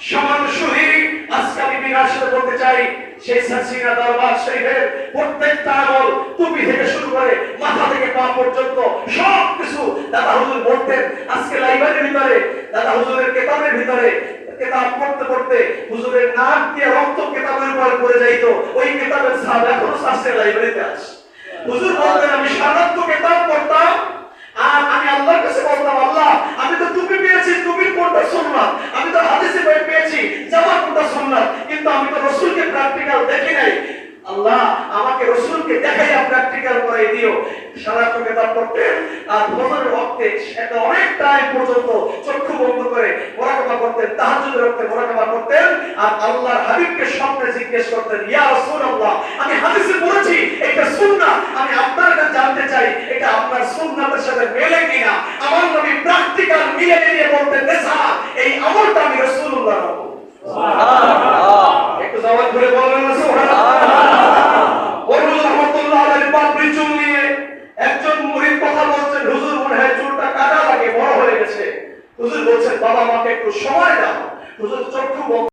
সমান শহীদ আজকে আমি সাথে বলতে চাই সেই সাসিনা দরবার শরীফের প্রত্যেকটা আমল টুপি থেকে শুরু করে মাথা থেকে পা পর্যন্ত সব কিছু দাদা হুজুর বলতেন। আজকে লাইব্রেরির ভিতরে, দাদা হুজুরের কেতাবের ভিতরে, কেতাব পড়তে পড়তে হুজুরের নাক দিয়ে রক্ত কেতাবের উপর পড়ে যাইতো। ওই কেতাবের সাহাব এখনও শাস্ত্রের লাইব্রেরিতে আছে। হুজুর বলতেন, আমি সারাত্ম কেতাব পড়তাম, আর আমি আল্লাহর কাছে বলতাম প্র্যাকটিক্যাল দেখি নাই। আল্লাহ, আমাকে রসুলকে দেখাইয়া প্র্যাকটিক্যাল দিও। সারা করতেন আর ওয়াক্তে সেটা অনেক টাইম পর্যন্ত চক্ষু বন্ধ করে করতেন, তাহাজ্জুদের ওয়াক্তে মোরাকাবা করতেন আর আল্লাহর হাবিবকে স্বপ্নে জিজ্ঞেস করতেন, ইয়া রাসূলুল্লাহ, আমি হাদিসে এটা সুন্নাত আমি আপনার কাছে জানতে চাই, এটা আপনার সুন্নাতের সাথে মেলে কিনা? আমার নবী প্র্যাকটিক্যাল হুজুর বলছেন বাবা আমাকে একটু সময় দাও। হুজুর চক্ষু